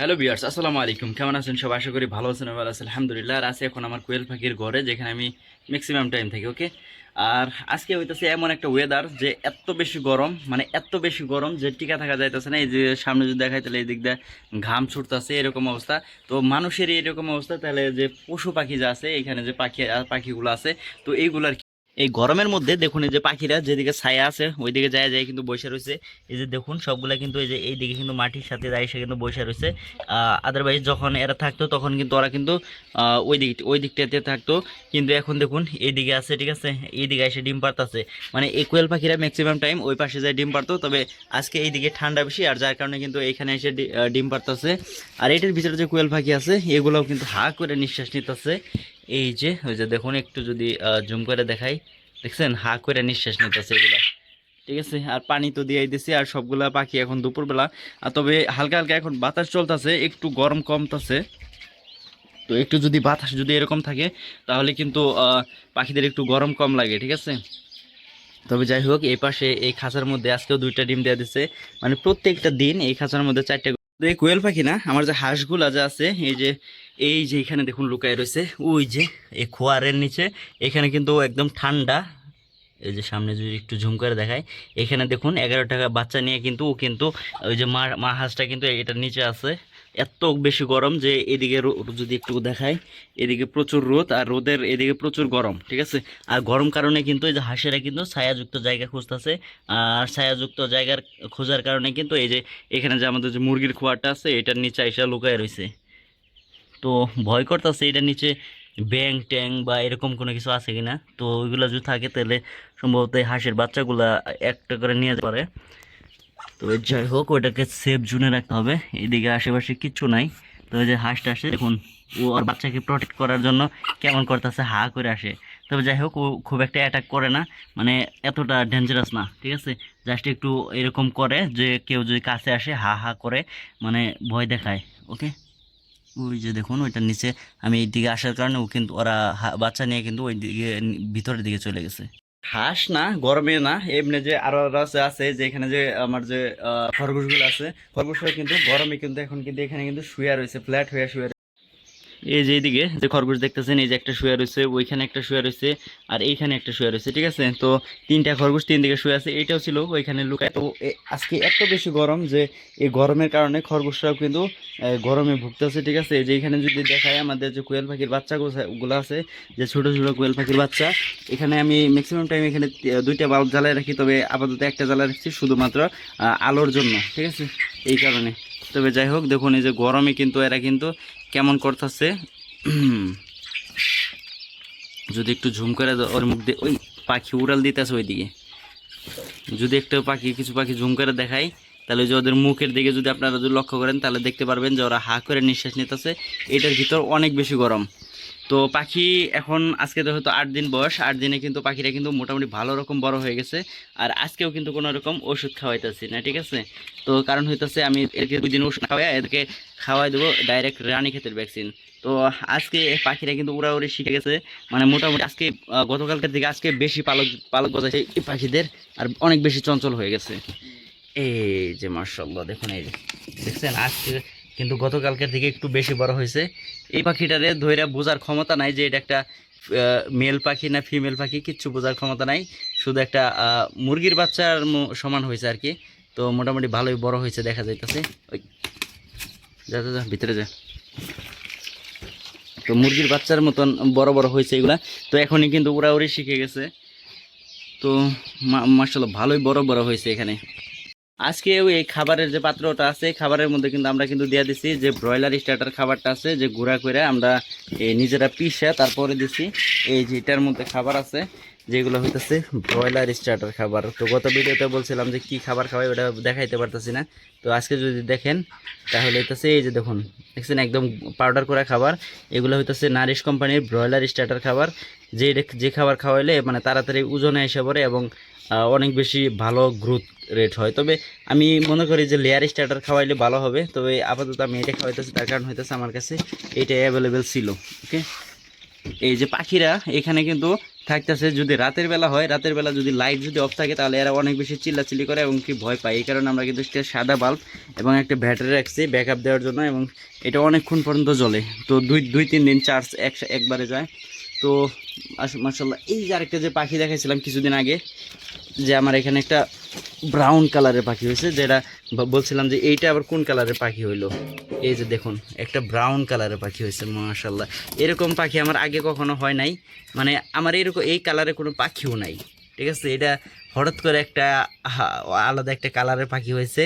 Hello বিয়ার্স আসসালামু আলাইকুম কেমন আছেন? সব আশা করি ভালো আছেন ভালো আছেন। আলহামদুলিল্লাহ। আর আছি এখন আমার কোয়েল পাখির ঘরে, যেখানে আমি ম্যাক্সিমাম টাইম থাকি ওকে আর আজকে হইতেছে এমন একটা ওয়েদার যে এত বেশি গরম মানে এত বেশি গরম যে টিকা থাকা যাইতেছে না। এই যে সামনে যদি দেখাই, তাহলে এই দিক দিয়ে ঘাম ছুটতেছে, এরকম অবস্থা। তো মানুষের এরকম অবস্থা, তাহলে যে পশু পাখি যা আছে, এখানে যে পাখি, পাখিগুলো আছে, তো এইগুলার এই গরমের মধ্যে দেখুন এই যে পাখিরা যেদিকে ছায়া আছে, ওইদিকে যায় যায় কিন্তু বসে রয়েছে। এই যে দেখুন, সবগুলা কিন্তু এই যে এইদিকে কিন্তু মাটির সাথে যায় এসে কিন্তু বসে রয়েছে। আদারওয়াইজ যখন এরা থাকতো তখন কিন্তু ওরা কিন্তু ওই দিক, ওই দিকটাতে থাকতো। কিন্তু এখন দেখুন, এইদিকে আছে, ঠিক আছে? এইদিকে এসে ডিম পারতাছে মানে এই কোয়েল পাখিরা ম্যাক্সিমাম টাইম ওই পাশে যায় ডিম পারতো তবে আজকে এইদিকে ঠান্ডা বেশি, আর যার কারণে কিন্তু এখানে এসে ডিম পারতাছে আর এটার ভিতরে যে কোয়েল পাখি আছে, এগুলোও কিন্তু হা করে নিঃশ্বাস নিতেছে। এই যে, ওই যে দেখুন, একটু যদি জুম করে দেখাই। দেখছেন? হা করে নিঃশ্বাস নিতেছে এগুলা। ঠিক আছে? আর পানি তো দিয়ে দিছি, আর সবগুলা পাখি এখন দুপুরবেলা। আর তবে হালকা হালকা এখন বাতাস চলতেছে, একটু গরম কমতেছে। তো একটু যদি বাতাস যদি এরকম থাকে, তাহলে কিন্তু পাখিদের একটু গরম কম লাগে, ঠিক আছে? তবে যাই হোক এই পাশে এই খাঁচার মধ্যে আজকেও দুইটা ডিম দেওয়া দিছে। মানে প্রত্যেকটা দিন এই খাঁচার মধ্যে চারটে এই কোয়েল পাখি না, আমার যে হাঁসগুলা যে আছে, এই যে এই যে এখানে দেখুন লুকায় রয়েছে, ওই যে, এই খোয়ারের নিচে, এখানে কিন্তু একদম ঠান্ডা। এই যে সামনে যদি একটু ঝুম করে দেখায় এখানে দেখুন এগারো টাকা বাচ্চা নিয়ে কিন্তু ও কিন্তু, ওই যে মা মা হাঁসটা কিন্তু এটার নিচে আছে। এত বেশি গরম যে এদিকে যদি একটু দেখায়, এদিকে প্রচুর রোদ আর রোদের এদিকে প্রচুর গরম, ঠিক আছে? আর গরম কারণে কিন্তু এই যে হাঁসেরা কিন্তু ছায়াযুক্ত জায়গা খুঁজতেছে আর ছায়াযুক্ত জায়গার খোঁজার কারণে কিন্তু এই যে এখানে যে আমাদের যে মুরগির খোয়াটা আছে, এটার নিচে এসে লুকায় রয়েছে তো ভয় করতেছে এটার নিচে ব্যাং ট্যাং বা এরকম কোনো কিছু আছে কিনা? তো ওইগুলো যদি থাকে তাহলে সম্ভবত হাঁসের বাচ্চাগুলা একটা করে নিয়ে যেতে পারে। তো যাই হোক ওইটাকে সেফ জোনে রাখতে হবে। এদিকে আশেপাশে কিচ্ছু নাই। তো যে হাঁসটা আসে দেখুন, ও আর বাচ্চাকে প্রোটেক্ট করার জন্য কেমন করতেছে, হা করে আসে। তবে যাই হোক, ও খুব একটা অ্যাটাক করে না। মানে এতটা ডেঞ্জারাস না, ঠিক আছে? জাস্ট একটু এরকম করে যে কেউ যদি কাছে আসে, হা হা করে মানে ভয় দেখায় ওকে ওই যে দেখুন, ওইটার নিচে, আমি এই দিকে আসার কারণে ও কিন্তু, ওরা বাচ্চা নিয়ে কিন্তু ওই দিকে ভিতরের দিকে চলে গেছে। হাঁস না, গরমে না, এমনি যে আরও আছে আছে যে এখানে যে আমার যে খরগোশগুলো আছে খরগোশগুলো কিন্তু গরমে কিন্তু এখন কিন্তু এখানে কিন্তু শুয়ে রয়েছে ফ্ল্যাট হয়ে শুয়ে। এই যে এইদিকে যে খরগোশ দেখতেছেন, এই যে একটা শুয়ে রয়েছে, ওইখানে একটা শুয়ে রয়েছে, আর এইখানে একটা শুয়ে রয়েছে, ঠিক আছে? তো তিনটা খরগোশ তিন দিকে শুয়ে আছে এটাও ছিল ওইখানে লুকায়। তো আজকে এত বেশি গরম যে এই গরমের কারণে খরগোশরাও কিন্তু গরমে ভুগতেছে, ঠিক আছে? যে এখানে যদি দেখায় আমাদের যে কোয়েল পাখির বাচ্চাগুলো আছে, যে ছোট ছোট কোয়েল পাখির বাচ্চা, এখানে আমি ম্যাক্সিমাম টাইম এখানে দুইটা বাল্ব জ্বালায় রাখি, তবে আপাতত একটা জ্বালায় রাখছি শুধুমাত্র আলোর জন্য, ঠিক আছে? এই কারণে। তবে যাই হোক, দেখুন, এই যে গরমে কিন্তু এরা কিন্তু কেমন করতেছে? যদি একটু ঝুম করে ওর মুখ দিয়ে ওই পাখি উড়াল দিতেছে ওইদিকে। যদি একটা পাখি কিছু পাখি ঝুম করে দেখাই তাহলে যে ওদের মুখের দিকে যদি আপনারা যদি লক্ষ্য করেন, তাহলে দেখতে পারবেন যে ওরা হা করে নিঃশ্বাস নিতেছে। এটার ভিতর অনেক বেশি গরম। তো পাখি এখন আজকে তো হয়তো আট দিন বয়স, আট দিনে কিন্তু পাখিরা কিন্তু মোটামুটি ভালো রকম বড় হয়ে গেছে। আর আজকেও কিন্তু কোনো রকম ওষুধ খাওয়াইতেছি না, ঠিক আছে? তো কারণ হইতেছে আমি এদেরকে দুই দিন ওষুধ খাওয়াই এদেরকে খাওয়াই দেবো ডাইরেক্ট রানী ক্ষেতের ভ্যাকসিন তো আজকে পাখিরা কিন্তু উড়াউড়ি শিখে গেছে। মানে মোটামুটি আজকে গতকালকের থেকে আজকে বেশি পালক পালক গজাছে এই পাখিদের আর অনেক বেশি চঞ্চল হয়ে গেছে। এই যে মার্শাল্লাহ দেখুন এই দেখছেন? আজকে কিন্তু গতকালকের থেকে একটু বেশি বড় হয়েছে। এই পাখিটারে ধৈরা বোঝার ক্ষমতা নাই যে এটা একটা মেল পাখি না ফিমেল পাখি, কিচ্ছু বোঝার ক্ষমতা নাই। শুধু একটা মুরগির বাচ্চার সমান হয়েছে আর কি। তো মোটামুটি ভালোই বড় হয়েছে দেখা যাইতেছে। ওই, যা যা ভিতরে যা। তো মুরগির বাচ্চার মতন বড় বড় হয়েছে এগুলা। তো এখনই কিন্তু উড়াউড়ি শিখে গেছে। তো মার্শাল্লাহ ভালোই বড় বড় হয়েছে এখানে। আজকে এই খাবারের যে পাত্রটা আছে খাবারের মধ্যে কিন্তু আমরা কিন্তু দিয়ে দিছি যে ব্রয়লার স্টার্টার খাবারটা আছে, যে গুঁড়া করে আমরা এই নিজেরা পিসা তারপরে দিছি। এই যে এটার মধ্যে খাবার আছে, যেগুলো হইতেছে ব্রয়লার স্টার্টার খাবার। তো গত ভিডিওতে বলছিলাম যে কি খাবার খাওয়াই ওটা দেখাইতে পারতেছি না। তো আজকে যদি দেখেন, তাহলে হইতেছে এই যে দেখুন, দেখছেন একদম পাউডার করা খাবার। এগুলো হইতেছে নারিশ কোম্পানির ব্রয়লার স্টার্টার খাবার। যে যে খাবার খাওয়াইলে মানে তাড়াতাড়ি ওজনে এসে পড়ে এবং অনেক বেশি ভালো গ্রোথ রেট হয়। তবে আমি মনে করি যে লেয়ার স্টার্টার খাওয়াইলে ভালো হবে। তবে আপাতত আমি এটা খাওয়াইতেছি, তার কারণ হইতেছে আমার কাছে এটা অ্যাভেলেবেল ছিল ওকে এই যে পাখিরা, এখানে কিন্তু থাকতেছে যদি রাতের বেলা হয়, রাতের বেলা যদি লাইট যদি অফ থাকে, তাহলে এরা অনেক বেশি চিল্লাচিল্লি করে এবং কি ভয় পায়। এই কারণে আমরা কিন্তু সাদা বাল্ব এবং একটা ব্যাটারি রাখছি ব্যাকআপ দেওয়ার জন্য এবং এটা অনেকক্ষণ পর্যন্ত জ্বলে। তো দুই দুই, তিন দিন চার্জ এক একবারে যায়। তো মাসাল্লাহ এই যে আরেকটা যে পাখি দেখাইছিলাম কিছুদিন আগে, যে আমার এখানে একটা ব্রাউন কালারের পাখি হয়েছে, যেটা বলছিলাম যে এইটা আবার কোন কালারের পাখি হইল? এই যে দেখুন, একটা ব্রাউন কালারের পাখি হয়েছে মার্শাল্লাহ এরকম পাখি আমার আগে কখনো হয় নাই মানে আমার এরকম এই কালারের কোনো পাখিও নাই, ঠিক আছে? এটা হঠাৎ করে একটা আলাদা একটা কালারের পাখি হয়েছে।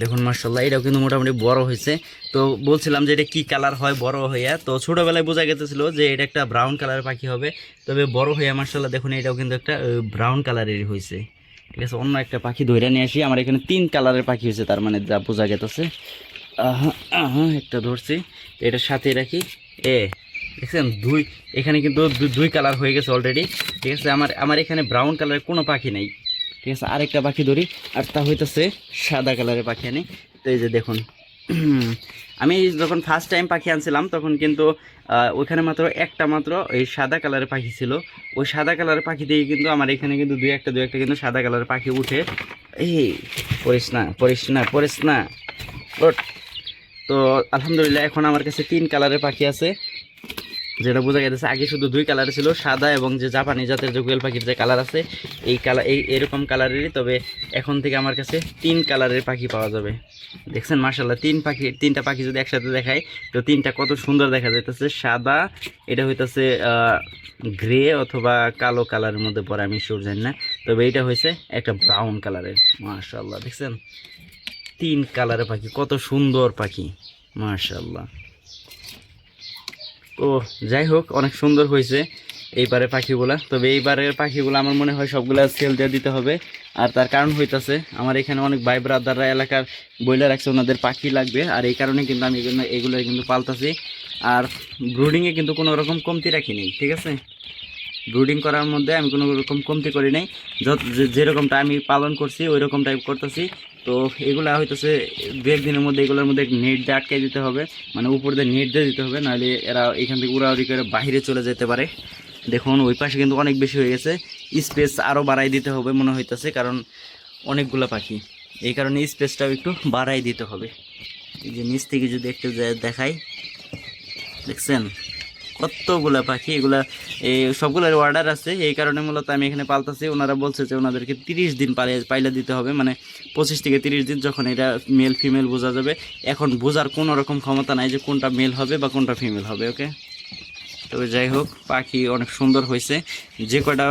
দেখুন মার্শাল্লাহ এটাও কিন্তু মোটামুটি বড় হয়েছে। তো বলছিলাম যে এটা কি কালার হয় বড় হইয়া? তো ছোটোবেলায় বোঝা গেছিল যে এটা একটা ব্রাউন কালারের পাখি হবে। তবে বড় হইয়া মার্শাল্লাহ দেখুন, এটাও কিন্তু একটা ব্রাউন কালারেরই হয়েছে ঠিক আছে, অন্য একটা পাখি ধরে নিয়ে আসি। আমার এখানে তিন কালারের পাখি হয়েছে তার মানে যা বোঝা গেতেছে। একটা ধরছি। এটার সাথে রাখি। এ, দেখছেন, দুই, এখানে কিন্তু দুই কালার হয়ে গেছে অলরেডি ঠিক আছে, আমার আমার এখানে ব্রাউন কালারের কোনো পাখি নেই। ঠিক আছে, আরেকটা পাখি ধরি, আর তা হইতেছে সাদা কালারের পাখি আনি। তো এই যে দেখুন, আমি যখন ফার্স্ট টাইম পাখি আনছিলাম, তখন কিন্তু ওইখানে মাত্র একটা মাত্র এই সাদা কালারের পাখি ছিল। ওই সাদা কালারের পাখি দিয়ে কিন্তু আমার এখানে কিন্তু দুই একটা দুই একটা কিন্তু সাদা কালারের পাখি উঠে। এই, পড়িস না পড়িস না পড়িস না। তো আলহামদুলিল্লাহ এখন আমার কাছে তিন কালারের পাখি আছে। যেটা বোঝা গেছে আগে শুধু দুই কালার ছিল, সাদা এবং যে জাপানি জাতের যে কোয়েল পাখির যে কালার আছে, এই কালার এই এরকম কালারেরই তবে এখন থেকে আমার কাছে তিন কালারের পাখি পাওয়া যাবে। দেখছেন মার্শাল্লাহ তিন পাখি, তিনটা পাখি যদি একসাথে দেখায় তো তিনটা কত সুন্দর দেখা যাইতেছে। সাদা, এটা হইতেছে গ্রে অথবা কালো কালারের মধ্যে পরে আমি শিওর জানি না। তবে এইটা হয়েছে একটা ব্রাউন কালারের মার্শাল্লাহ দেখছেন? তিন কালারের পাখি, কত সুন্দর পাখি মার্শাল্লাহ তো যাই হোক, অনেক সুন্দর হয়েছে এইবারে পাখিগুলা। তবে এইবারের পাখিগুলো আমার মনে হয় সবগুলা সেল দিয়ে দিতে হবে। আর তার কারণ হইতাছে, আমার এখানে অনেক ভাই ব্রাদাররা এলাকার বইলে রাখছে, ওনাদের পাখি লাগবে। আর এই কারণে কিন্তু আমি এগুলো এগুলো কিন্তু পালতাছি। আর ব্রুডিংয়ে কিন্তু কোনো রকম কমতি রাখি নেই, ঠিক আছে? ব্রুডিং করার মধ্যে আমি কোনো রকম কমতি করি নাই। যত যেরকমটা আমি পালন করছি ওই রকম টাইপ করতেছি। তো এগুলা হইতেছে দু একদিনের মধ্যে এগুলোর মধ্যে নেট দিয়ে আটকে দিতে হবে। মানে উপর দিয়ে নেট দিয়ে দিতে হবে, নাহলে এরা এখান থেকে উড়াউড়ি করে বাইরে চলে যেতে পারে। দেখুন, ওই পাশে কিন্তু অনেক বেশি হয়ে গেছে। স্পেস আরও বাড়াই দিতে হবে মনে হইতেছে, কারণ অনেকগুলো পাখি। এই কারণে স্পেসটাও একটু বাড়াই দিতে হবে। এই যে নিচ থেকে যদি একটু দেখাই, দেখছেন? কতগুলা পাখি, এগুলা এই সবগুলোর অর্ডার আছে। এই কারণে মূলত আমি এখানে পালতাছি। ওনারা বলছে যে ওনাদেরকে তিরিশ দিন পালে, পাইলে দিতে হবে। মানে পঁচিশ থেকে তিরিশ দিন যখন এটা মেল ফিমেল বোঝা যাবে। এখন বোঝার কোনো রকম ক্ষমতা নাই যে কোনটা মেল হবে বা কোনটা ফিমেল হবে ওকে তবে যাই হোক, পাখি অনেক সুন্দর হয়েছে। যে কটা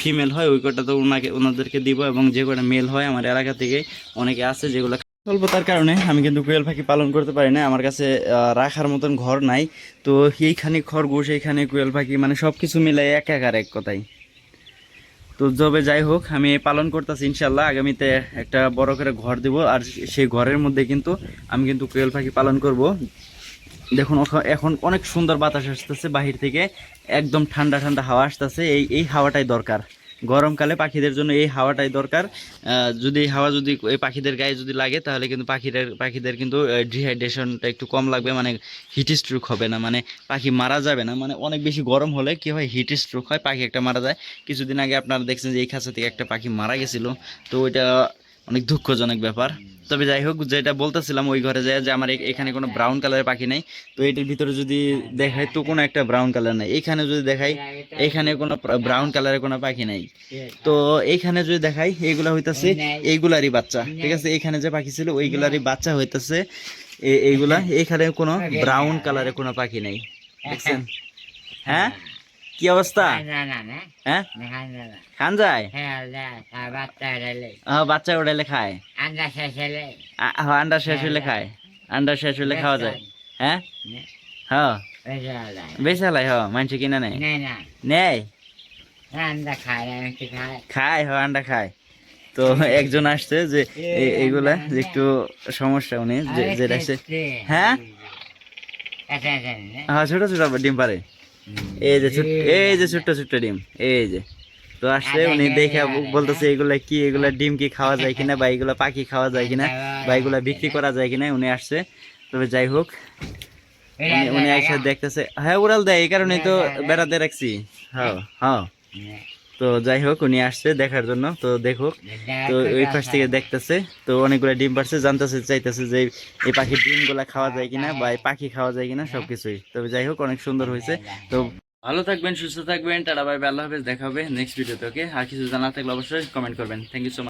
ফিমেল হয়, ওই কটা তো ওনাকে, ওনাদেরকে দিব এবং যে কটা মেল হয়, আমার এলাকা থেকে অনেকে আছে যেগুলো স্বল্পতার কারণে আমি কিন্তু কোয়েল পাখি পালন করতে পারি না আমার কাছে রাখার মতন ঘর নাই। তো এইখানে খরগোশ এইখানে কোয়েল পাখি মানে সব কিছু মিলাই এক একার এক কথাই। তো যবে যাই হোক, আমি পালন করতেছি ইনশাল্লাহ। আগামীতে একটা বড় করে ঘর দিব। আর সেই ঘরের মধ্যে কিন্তু আমি কিন্তু কোয়েল পাখি পালন করব। দেখুন এখন অনেক সুন্দর বাতাস আসতেছে বাহির থেকে। একদম ঠান্ডা ঠান্ডা হাওয়া আসতেছে। এই এই হাওয়াটাই দরকার। গরমকালে পাখিদের জন্য এই হাওয়াটাই দরকার। যদি হাওয়া যদি এই পাখিদের গায়ে যদি লাগে, তাহলে কিন্তু পাখিদের পাখিদের কিন্তু ডিহাইড্রেশনটা একটু কম লাগবে। মানে হিট স্ট্রোক হবে না। মানে পাখি মারা যাবে না। মানে অনেক বেশি গরম হলে কি হয় হিট স্ট্রোক হয়, পাখি একটা মারা যায়। কিছুদিন আগে আপনারা দেখছেন যে এই খাঁচা থেকে একটা পাখি মারা গেছিল। তো ওইটা অনেক দুঃখজনক ব্যাপার। তবে যাই হোক, যেটা বলতেছিলাম ওই ঘরে যায় যে আমার এখানে কোনো ব্রাউন কালারের পাখি নেই। তো এটির ভিতরে যদি দেখাই, তো কোনো একটা ব্রাউন কালার নেই। এইখানে যদি দেখাই, এখানে কোনো ব্রাউন কালারের কোনো পাখি নেই। তো এইখানে যদি দেখাই এইগুলা হইতাছে এইগুলারই বাচ্চা, ঠিক আছে? এইখানে যে পাখি ছিল, ওইগুলারই বাচ্চা হইতাছে। এইগুলা, এখানে কোনো ব্রাউন কালারের কোনো পাখি নেই। দেখছেন? হ্যাঁ? কি অবস্থা? হ্যাঁ না খান যায়? হ্যাঁ বাচ্চা রেলে উড়াইলে খায়? আন্ডা শেষ হলে। খায়? আন্ডা শেষ হইলে খাওয়া যায়? হ্যাঁ? হ্যাঁ বেশি হালাই হ মানুষ কিনা নেই? নেই খায় হ আন্ডা খায়। তো একজন আসছে যে এ- এইগুলা যে একটু সমস্যা উনি যে যেটা হ্যাঁ? আচ্ছা আচ্ছা হ্যাঁ ছোট ছোট ডিম পারে। এই যে এই যে ছোট্ট ছোট্ট ডিম এই যে। তো আসছে উনি দেখে বলতেছে এগুলা কি এগুলা ডিম কি খাওয়া যায় কিনা বা এগুলা পাখি খাওয়া যায় কিনা বা এগুলা বিক্রি করা যায় কিনা? উনি আসছে। তবে যাই হোক উনি উনি এসে দেখতেছে। হ্যাঁ উড়াল দেয় এই কারণেই তো বেড়াতে রাখছি। হ্যাঁ। হ্যাঁ। তো যাই হোক, উনি আসছে দেখার জন্য। তো দেখো, তো ওই পাশ থেকে দেখতেছে। তো অনেকগুলো ডিম পারছে জানতেছে, চাইতেছে যে এই পাখির ডিমগুলা খাওয়া যায় কিনা বা এই পাখি খাওয়া যায় কিনা, সবকিছুই। তবে যাই হোক, অনেক সুন্দর হয়েছে। তো ভালো থাকবেন, সুস্থ থাকবেন, টাটা ভাই আল্লাহ হাফেজ, দেখা হবে নেক্সট ভিডিওতে ওকে আর কিছু জানা থাকলে অবশ্যই কমেন্ট করবেন। Thank you so much